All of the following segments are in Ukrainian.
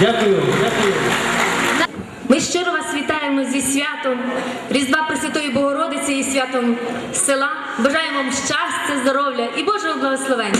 Дякую. Ми щиро вас вітаємо зі святом Різдва Пресвятої Богородиці і святом села. Бажаємо вам щастя, здоров'я і Божого благословення.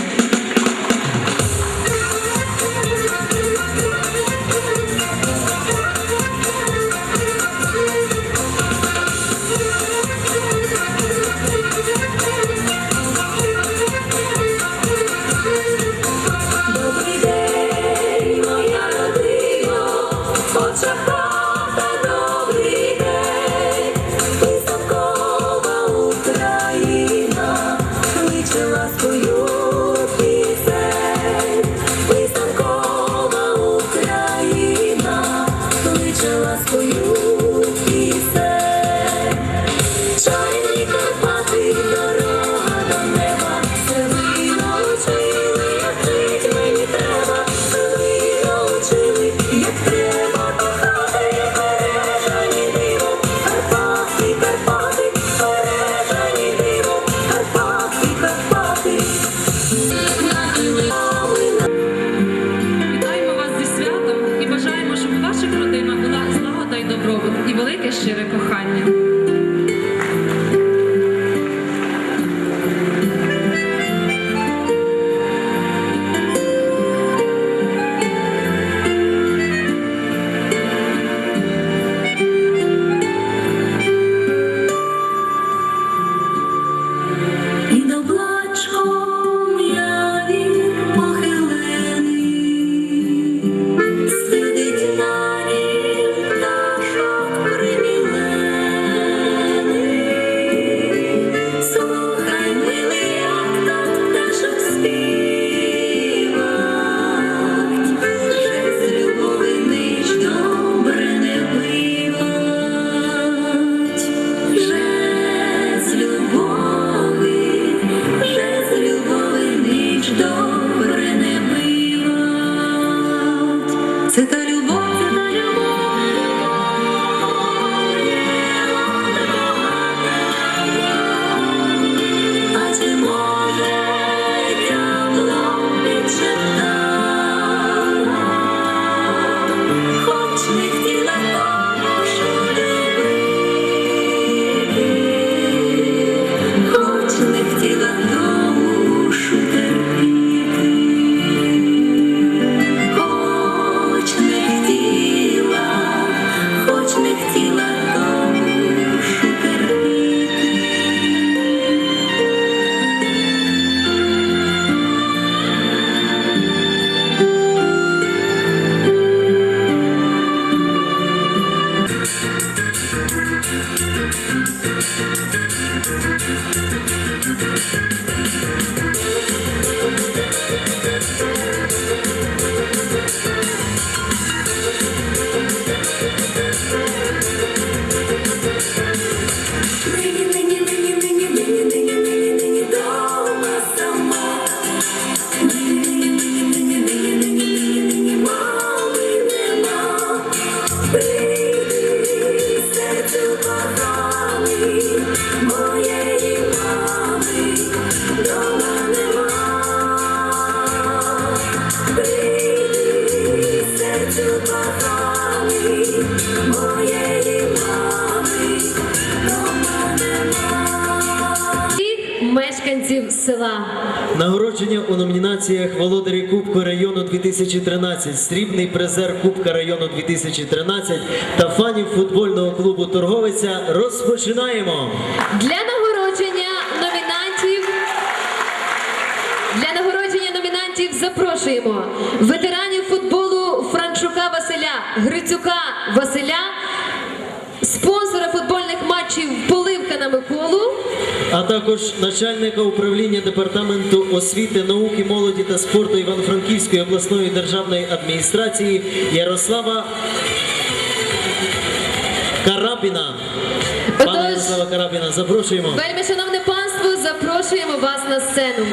Сьогодні у номінаціях володарі Кубку району 2013, срібний призер Кубка району 2013 та фанів футбольного клубу Торговиця розпочинаємо. Для нагородження номінантів для нагородження номінантів запрошуємо ветеранів футболу Франчука Василя, Грицюка Василя. а також начальника управління департаменту освіти, науки, молоді та спорту Івано-Франківської обласної державної адміністрації Ярослава Карабіна. Пане Ярослава Карабіна, запрошуємо. Вельми, шановне панство, запрошуємо вас на сцену.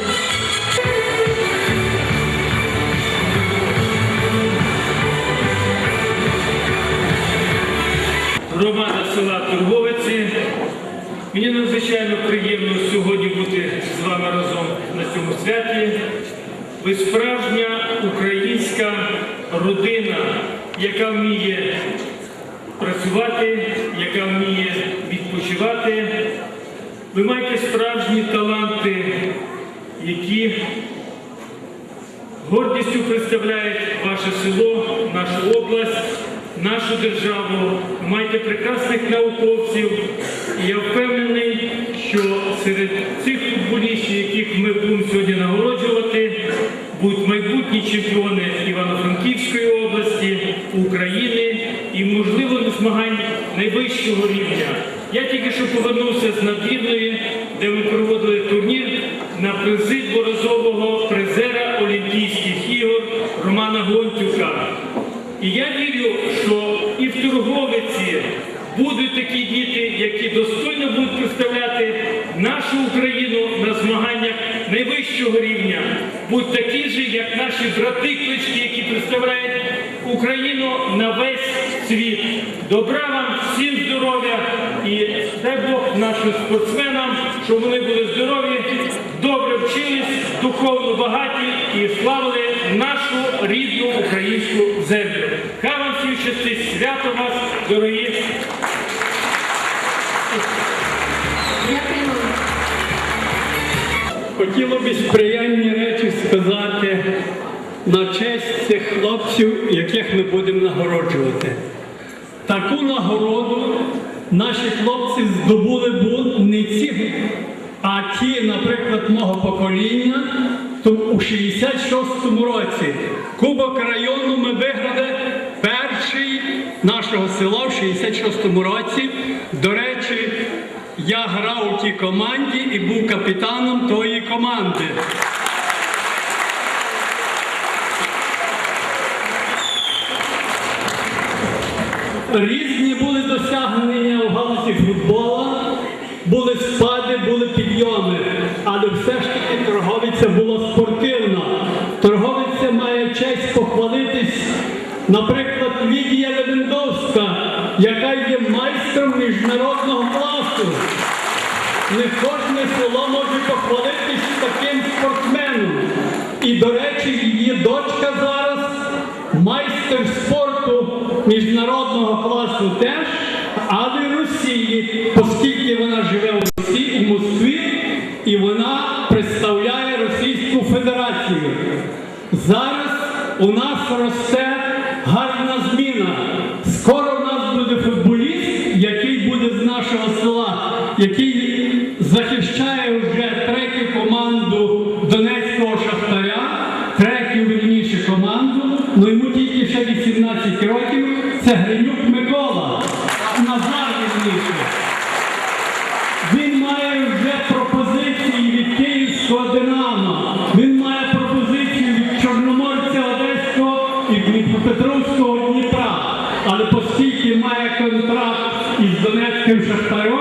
Громада села Тургове Мені надзвичайно приємно сьогодні бути з вами разом на цьому святі. Ви справжня українська родина, яка вміє працювати, яка вміє відпочивати. Ви маєте справжні таланти, які гордістю представляють ваше село, нашу область нашу державу. Ви маєте прекрасних науковців. І я впевнений, що серед цих футболістів, яких ми будемо сьогодні нагороджувати, будуть майбутні чемпіони Івано-Франківської області, України і, можливо, змагань найвищого рівня. Я тільки що повернувся з надвірної, де ми проводили турнір на призи дворазового призера Олімпійських ігор Романа Гонтюка. І я вірю, що і в Турговиці будуть такі діти, які достойно будуть представляти нашу Україну на змаганнях найвищого рівня, будуть такі ж, як наші брати-клички, які представляють Україну на весь світ. Добра вам, всім здоров'я і дай Бог нашим спортсменам, щоб вони були здорові, добре духовно багаті і славили нашу рідну українську землю. Хай вам всім щастить, свято вас, дорогі. Хотіло б приємні речі сказати на честь цих хлопців, яких ми будемо нагороджувати. Таку нагороду наші хлопці здобули б не ці, а ті, наприклад, мого покоління, то у 66-му році Кубок району ми виграли перший нашого села в 66-му році. До речі, я грав у тій команді і був капітаном тої команди. Різні були досягнення у галузі футбола, були спади, були підйоми, але все ж таки торговиця була спортивна. Торговиця має честь похвалитись, наприклад, Лідія Левендовська, яка є майстром міжнародного класу. Не кожне село може похвалитись таким спортсменом. І, до речі, її дочка зараз майстер спорту міжнародного класу теж, Донецьким Шахтарем,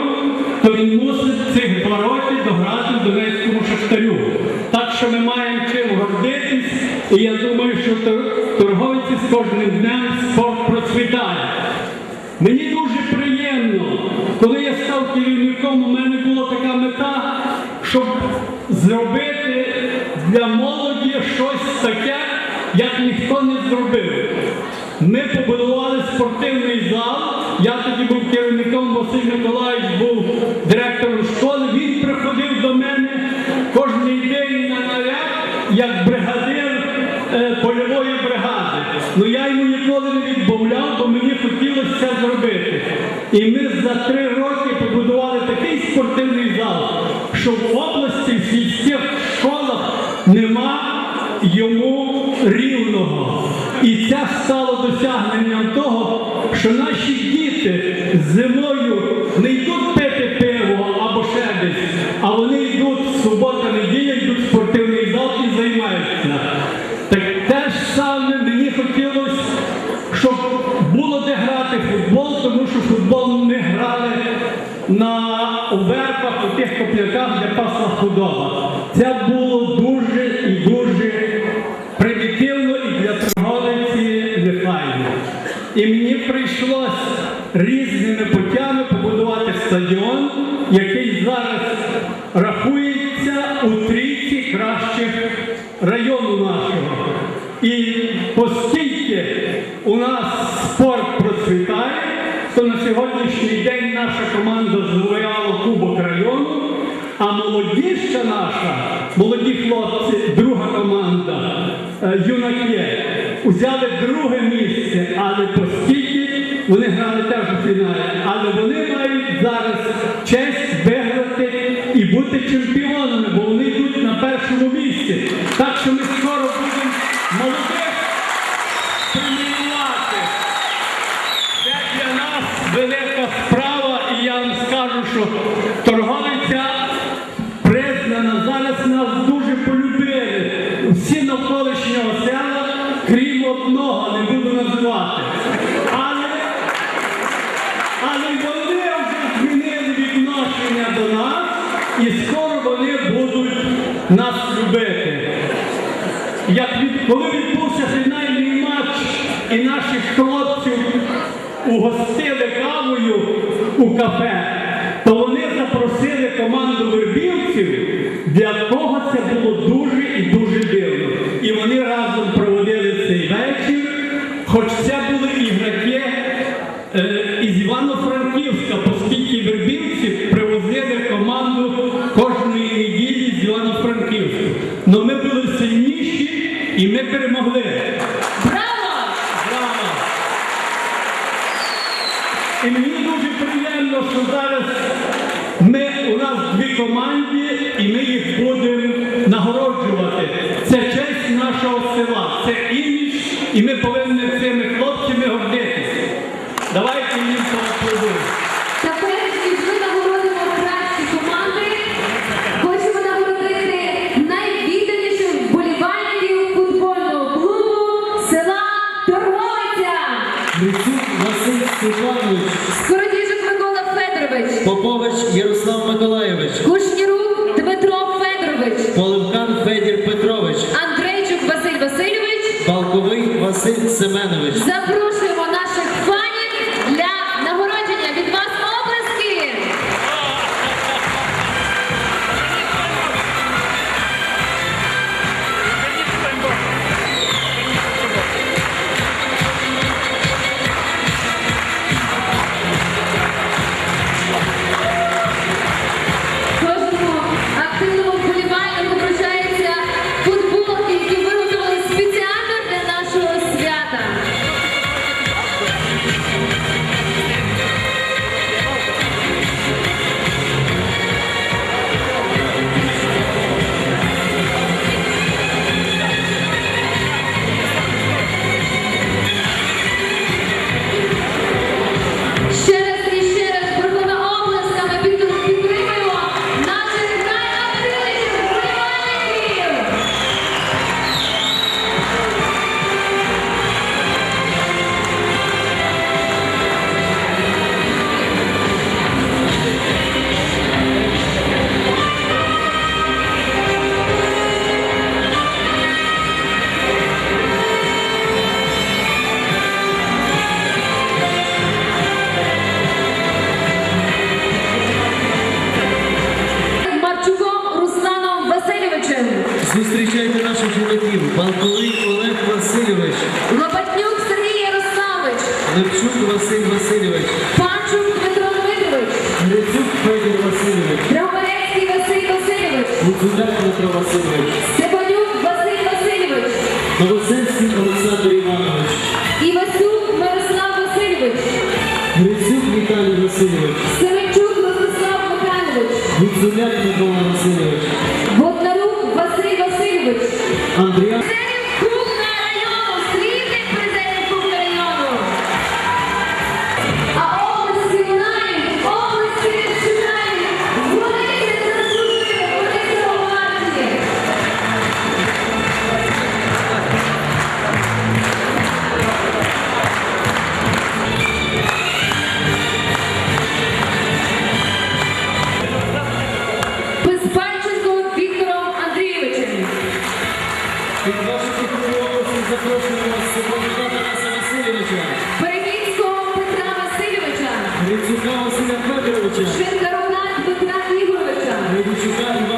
то він мусить цих роки дограти Донецькому Шахтарю. Так що ми маємо чим гордитись, і я думаю, що тор- торговиці з кожним днем спорт процвітає. Мені дуже приємно, коли я став керівником, у мене була така мета, щоб зробити для молоді щось таке, як ніхто не зробив. Ми побудували спортивний зал. Я тоді був керівником, Василь Миколаївич був директором школи. Він приходив до мене кожен день на наряд, як бригадир е, польової бригади. Ну я йому ніколи не відмовляв, бо мені хотілося це зробити. І ми за три роки побудували такий спортивний зал, що в області в сільських школах нема йому рівного. І це стало досягненням того, що наші діти зимою не йдуть пити пиво або ще десь, а вони йдуть в субота, неділя, йдуть в спортивний зал і займаються. Так те ж саме мені хотілося, щоб було де грати футбол, тому що футбол ми грали на у у тих копляках, де пасла худоба. наша команда звояла Кубок району, а молодіша наша, молоді хлопці, друга команда, е, юнаки, взяли друге місце, але постійно вони грали теж у фіналі, але вони мають зараз честь виграти і бути чемпіонами, бо вони йдуть на першому місці. Так що ми скоро. de ator Лисик Скородіжик Микола Федорович, Попович Ярослав Миколаєвич, Кушнірук Дмитро Федорович, Поливкан Федір Петрович, Андрейчук Василь Васильович, Балковий Василь Семенович. Запрошую. Гуляк Дмитро Васильович. Степанюк Василь Васильович. Новосельський Олександр Іванович. Івасюк Мирослав Васильович. Грицюк Віталій Васильович. Сиренчук Владислав Михайлович. Гуцуляк Микола Василь Васильович. Андріан. Василя Федоровича. Шинкаруна Дмитра Ігоровича. Медичука Івана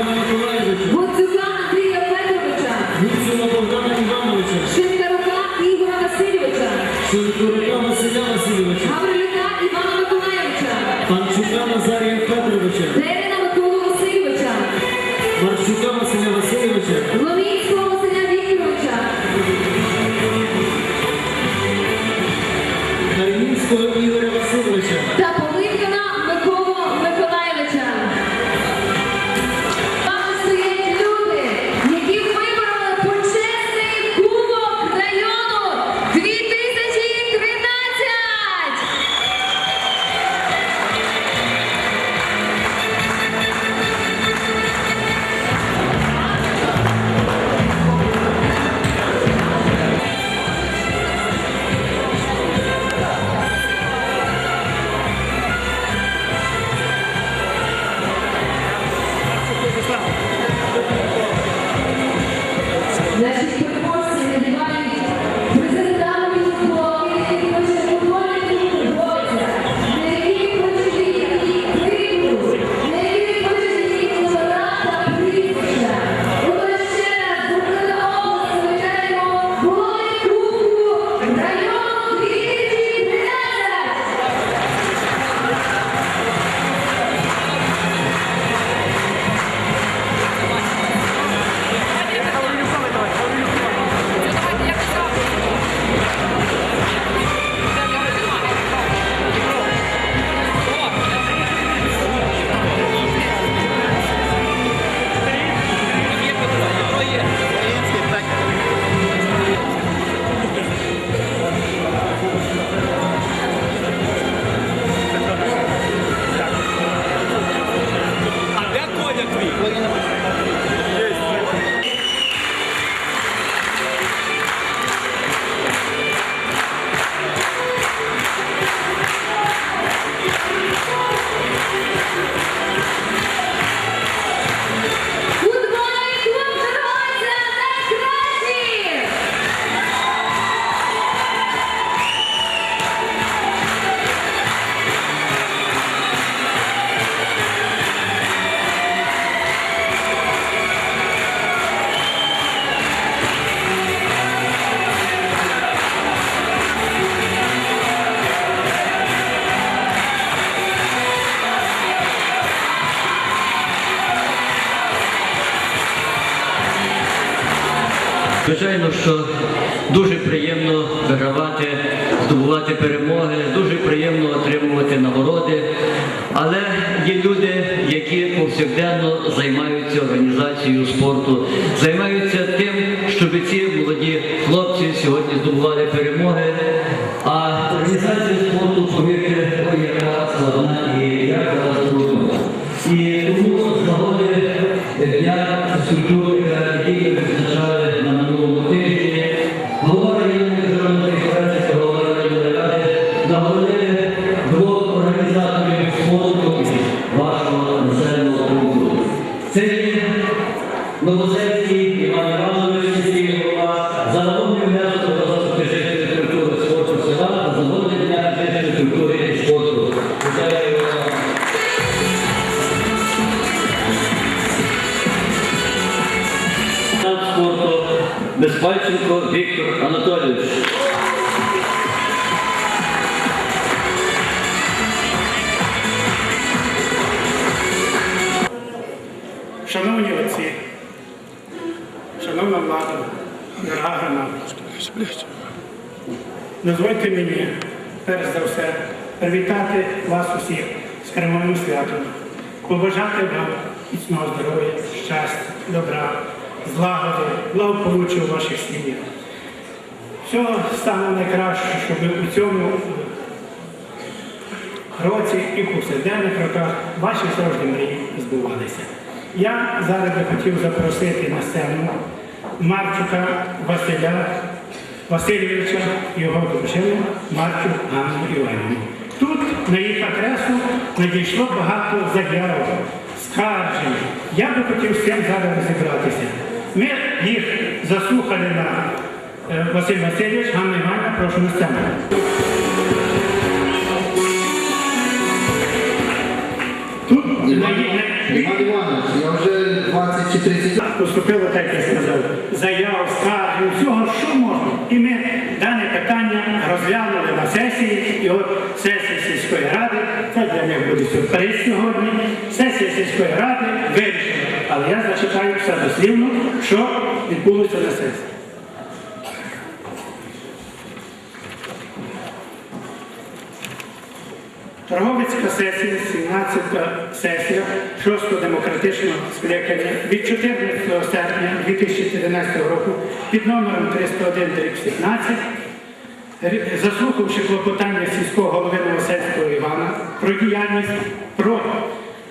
Звичайно, що дуже приємно вигравати, здобувати перемоги, дуже приємно отримувати нагороди. Але є люди, які повсякденно займаються організацією спорту, займаються тим, щоб ці молоді хлопці сьогодні здобували перемоги. А організація Безпальченко Віктор Анатолійович. Шановні отці, шановна влада, дорога громада, дозвольте мені, перш за все, привітати вас усіх з перемовним святом, побажати вам міцного здоров'я, щастя, добра, злагоди, благополуччя у ваших сім'ях. Всього самого найкращого, щоб у цьому році і в повсякденних роках ваші завжди мрії збувалися. Я зараз би хотів запросити на сцену Марчука Василя Васильовича його дружину Марчук Анну Іванівну. Тут на їх адресу надійшло багато заяв, скаржень. Я би хотів з цим зараз розібратися. Ми їх заслухали на е, Василь Васильович, Ганна Іванівна, прошу на сцену. Тут я вже 20 чи 30 Поступило, так я сказав, заяв, скарг, всього, що можна. І ми дане питання розглянули на сесії, і от сесія сільської ради, це для них буде сюрприз сьогодні, сесія сільської ради вирішила. Але я зачитаю все дослівно, що відбулося на сесії. Торговицька сесія, 17-та сесія 6-го демократичного скликання від 14 серпня 2014 року під номером 301 15 заслухавши клопотання сільського голови Новосельського Івана про діяльність, про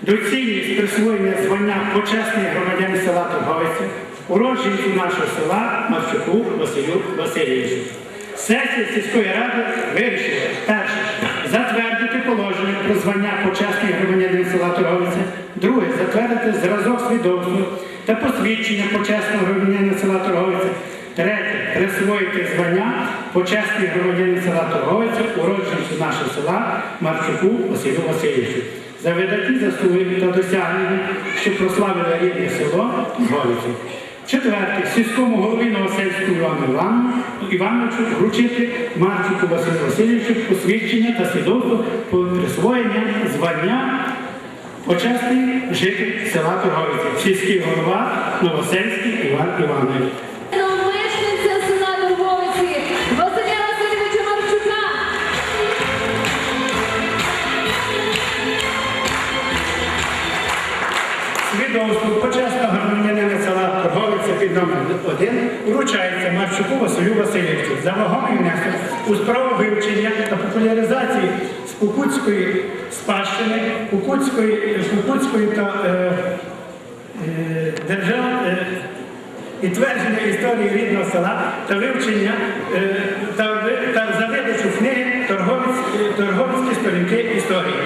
доцільність присвоєння звання почесний громадян села Торговиця, уродженцю нашого села Марчуку Василю Васильовичу. Сесія сільської ради вирішила перше затвердити положення про звання почесний громадянин села Торговиця, друге затвердити зразок свідоцтва та посвідчення почесного громадянина села Торговиця, третє присвоїти звання почесний громадянин села Торговиця, уродженцю нашого села Марчуку Василю Васильовичу. За видатні заслуги та досягнення, що прославили рідне село Торговицю. Четверте, сільському голові Новосельському Івану Івану, Івановичу вручити Марчуку Василю Васильовичу посвідчення та свідоцтво про присвоєння звання почесний житель села Торговиця, сільський голова Новосельський Іван Іванович. Номером 1 вручається Марчуку Василю Васильовичу за вагомий внесок у справу вивчення та популяризації Спокутської спадщини, Кукутської, Кукутської та е, е, держав, е, і твердження історії рідного села та вивчення е, та, та за видачу книги «Торговець- торговські сторінки історії.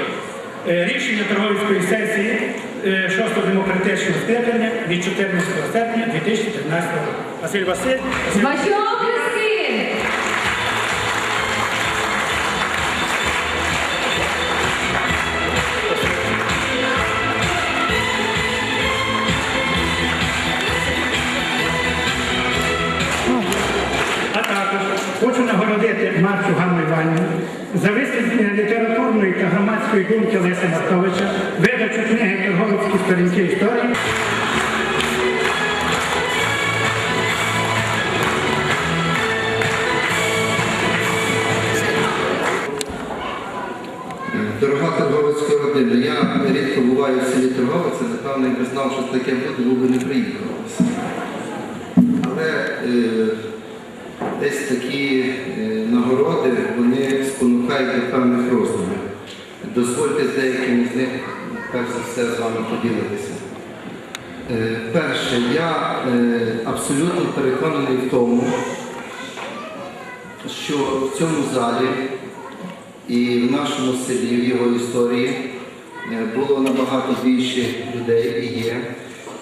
Е, Рішення торговської сесії 6-го демократичного скликання від 14 серпня 2013 року. Василь Василь. Василь- Ваші обласки. А також хочу нагородити Марцю Ганну Іванівну за висвітлення літературної та громадської думки Леся Мартовича, абсолютно переконаний в тому, що в цьому залі і в нашому селі, в його історії е, було набагато більше людей і є,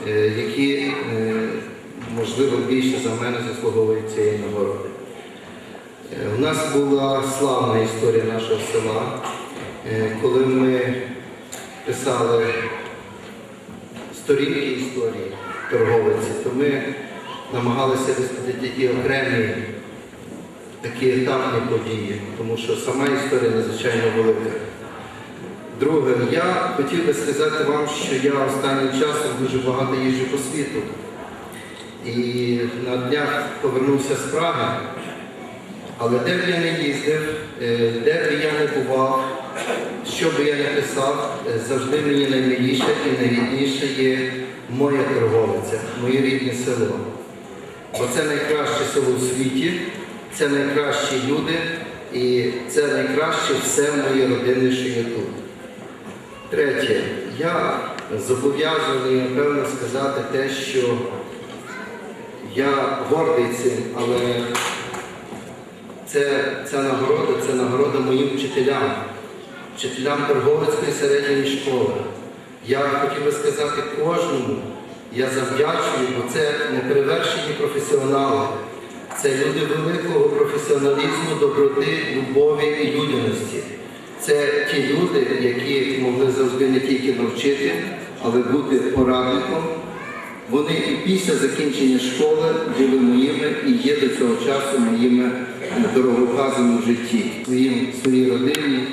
е, які, е, можливо, більше за мене заслуговують цієї нагороди. У нас була славна історія нашого села, коли ми писали сторінки історії торговиці, то ми намагалися висвітлити ті окремі такі етапні події, тому що сама історія надзвичайно велика. Друге, я хотів би сказати вам, що я останнім часом дуже багато їжджу по світу. І на днях повернувся з Праги, але де б я не їздив, е, де б я не бував, що би я не писав, е, завжди мені наймиліше і найрідніше є моя торговиця, моє рідне село. Бо це найкраще село у світі, це найкращі люди і це найкраще все моє родини, що є тут. Третє, я зобов'язаний, напевно, сказати те, що я гордий цим, але це, ця нагорода це нагорода моїм вчителям, вчителям Торговицької середньої школи. Я хотів би сказати кожному, я завдячую, бо це неперевершені професіонали. Це люди великого професіоналізму, доброти, любові і людяності. Це ті люди, які могли завжди не тільки навчити, але бути порадником. Вони і після закінчення школи були моїми і є до цього часу моїми дороговказами в житті, своїм, своїй родині,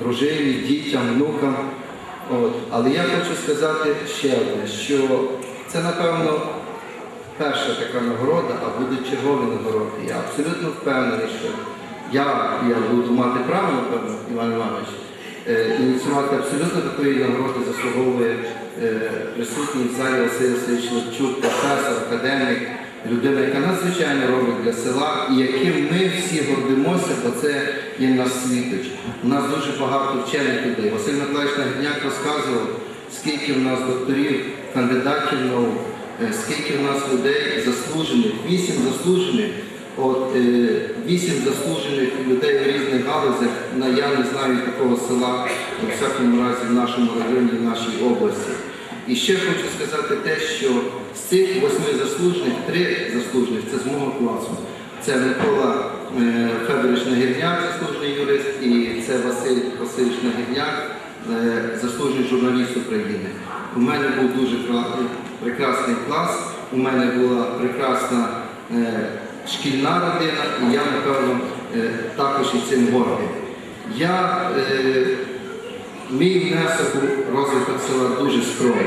дружині, дітям, внукам. От. Але я хочу сказати ще одне, що це, напевно, перша така нагорода, а будуть чергові нагороди. Я абсолютно впевнений, що я, я буду мати право, напевно, Іван Іванович, е, ініціювати абсолютно такої нагороди заслуговує е, присутній в залі Василь Васильович Левчук, професор, академік, людина, яка надзвичайно робить для села, і яким ми всі гордимося, бо це є наш світоч. У нас дуже багато вчених людей. Василь Миколаївич Нагідняк розказував, скільки в нас докторів, кандидатів наук, е, скільки в нас людей заслужених, вісім заслужених. От е, вісім заслужених людей в різних галузях, на я не знаю такого села, у всякому разі в нашому районі, в нашій області. І ще хочу сказати те, що з цих восьми заслужених, три заслужених це з мого класу. Це Микола е, Федорович Нагірняк, заслужений юрист, і це Василь Васильович Нагірняк, е, заслужений журналіст України. У мене був дуже прекрасний клас, у мене була прекрасна е, шкільна родина, і я, напевно, також і цим гордий. Я, е, мій внесок у розвиток села дуже скромний.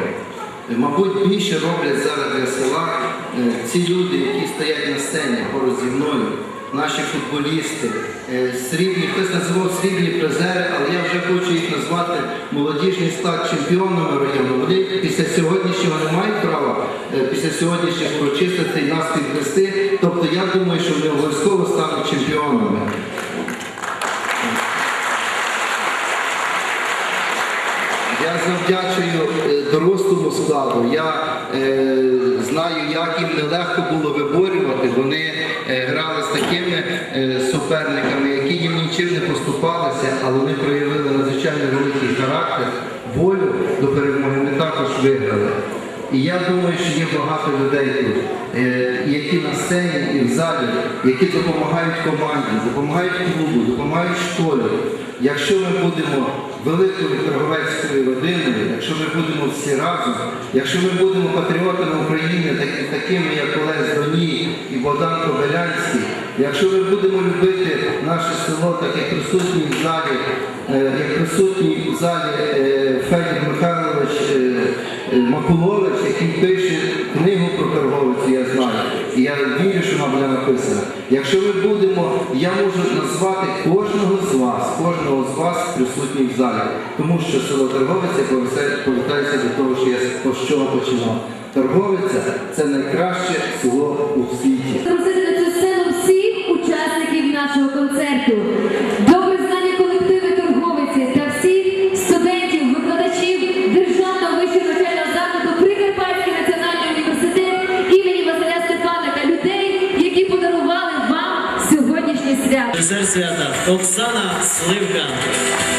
Мабуть, більше роблять зараз для села е, ці люди, які стоять на сцені поруч зі мною, наші футболісти, е, срібні, хтось називав срібні призери, але я вже хочу їх назвати молодіжний склад чемпіонами району. Вони після сьогоднішнього не мають права, е, після сьогоднішніх урочистостей нас підвести. Тобто я думаю, що вони обов'язково стануть чемпіонами. Я завдячую е, дорослому складу. Я е, знаю, як їм нелегко було виборювати. Вони е, грали з такими е, суперниками, які їм нічим не поступалися, але вони проявили надзвичайно великий характер, волю до перемоги. Ми також виграли. І я думаю, що є багато людей тут, е, які на сцені і в залі, які допомагають команді, допомагають клубу, допомагають школі. Якщо ми будемо великою торговецькою родиною, якщо ми будемо всі разом, якщо ми будемо патріотами України, так- такими як Олег Доній і Богдан Кобилянський, якщо ми будемо любити наше село, так як присутній в залі, е, як присутній в залі е, Федір Михайлович е, е, Макулович, який пише книгу про торговицю, я знаю. і я вірю, що вона буде написана. Якщо ми будемо, я можу назвати кожного з вас, кожного з вас присутніх в залі, тому що село Торговиця повертається до того, що я з чого починав. Торговиця це найкраще село у світі. Запросити на цю всіх учасників нашого концерту. свята Оксана Сливка. Доброго